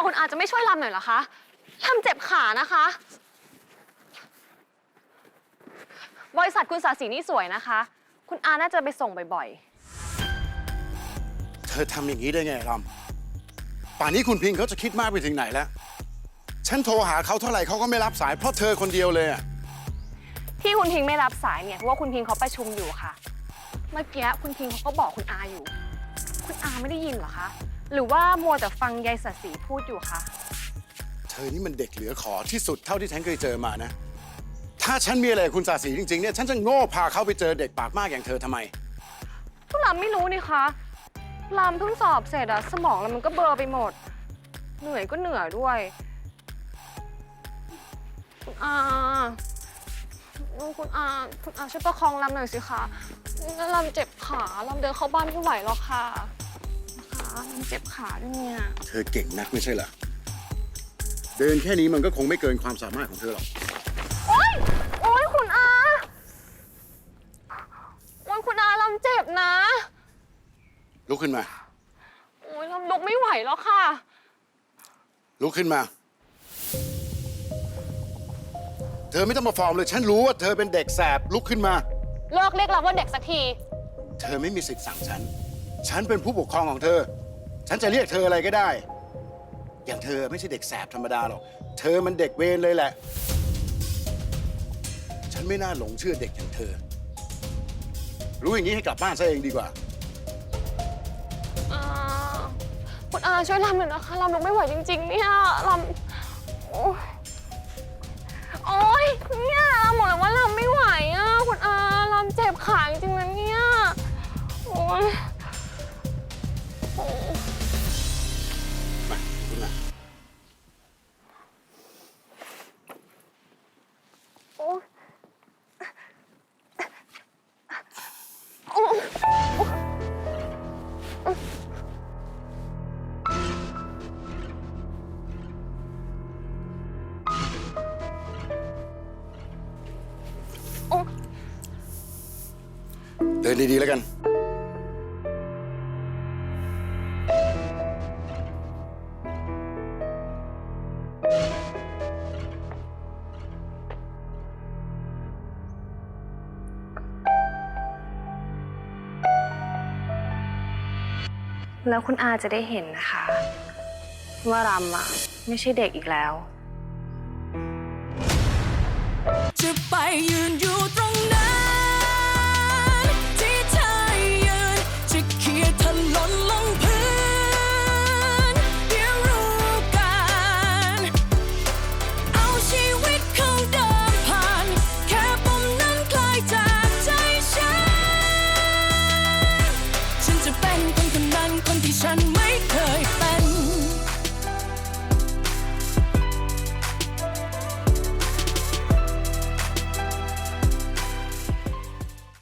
อคุณอาจะไม่ช่วยลำหน่อยเหรอคะลำเจ็บขานะคะ บริษัทคุณสาสีนี่สวยนะคะ คุณอาน่าจะไปส่งบ่อยเธอทำอย่างนี้ได้ไงรำป่านนี้คุณพิงเขาจะคิดมากไปถึงไหนแล้ว ฉันโทรหาเขาเท่าไหร่เขาก็ไม่รับสายเพราะเธอคนเดียวเลยอะๆ ที่คุณพิงไม่รับสายเนี่ยเพราะว่าคุณพิงเขาประชุมอยู่ค่ะ เมื่อกี้คุณพิงเขาก็บอกคุณอาอยู่ คุณอาไม่ได้ยินเหรอคะ หรือว่ามัวแต่ฟังยายสาสีพูดอยู่คะเธอนี่มันเด็กเหลือขอที่สุดเท่าที่ฉันเคยเจอมานะ ถ้าฉันมีอะไรกับคุณสาสีจริงๆเนี่ยฉันจะโง่พาเขาไปเจอเด็กปากมากอย่างเธอทำไมก็ลำไม่รู้นี่คะลำเพิ่งสอบเสร็จอะสมองแล้วมันก็เบลอไปหมด เหนื่อยก็เหนื่อยด้วยคุณอาคุณอาคุณอาช่วยประคองลำหน่อยสิคะนี่ลำเจ็บขาลำเดินเข้าบ้านไม่ไหวหรอกค่ะ นะคะลำเจ็บขาด้วยเนี่ย เธอเก่งนักไม่ใช่เหรอ เดินแค่นี้มันก็คงไม่เกินความสามารถของเธอหรอก โอ๊ย โอ๊ย คุณอาโอ๊ยคุณอาลำเจ็บนะ ลุกขึ้นมา โอ๊ยลำลุกไม่ไหวแล้วค่ะ ลุกขึ้นมา เธอไม่ต้องมาฟอร์มเลย ฉันรู้ว่าเธอเป็นเด็กแสบ ลุกขึ้นมา เลิกเรียกเราว่าเด็กสักที เธอไม่มีสิทธิ์สั่งฉัน ฉันเป็นผู้ปกครองของเธอ ฉันจะเรียกเธออะไรก็ได้ อย่างเธอไม่ใช่เด็กแสบธรรมดาหรอก เธอมันเด็กเวรเลยแหละ ฉันไม่น่าหลงเชื่อเด็กอย่างเธอ รู้อย่างนี้ให้กลับบ้านซะเองดีกว่า อาคุณอาช่วยลำหน่อยนะคะลำลงไม่ไหวจริง ๆ เนี่ยลำโอ๊ย ดินดี ๆ แล้วกัน แล้วคุณอาจะได้เห็นนะคะ ว่ารำอะไม่ใช่เด็กอีกแล้ว จะไปยืนอยู่ตรง จะเป็นคนคนนั้นคนที่ฉัน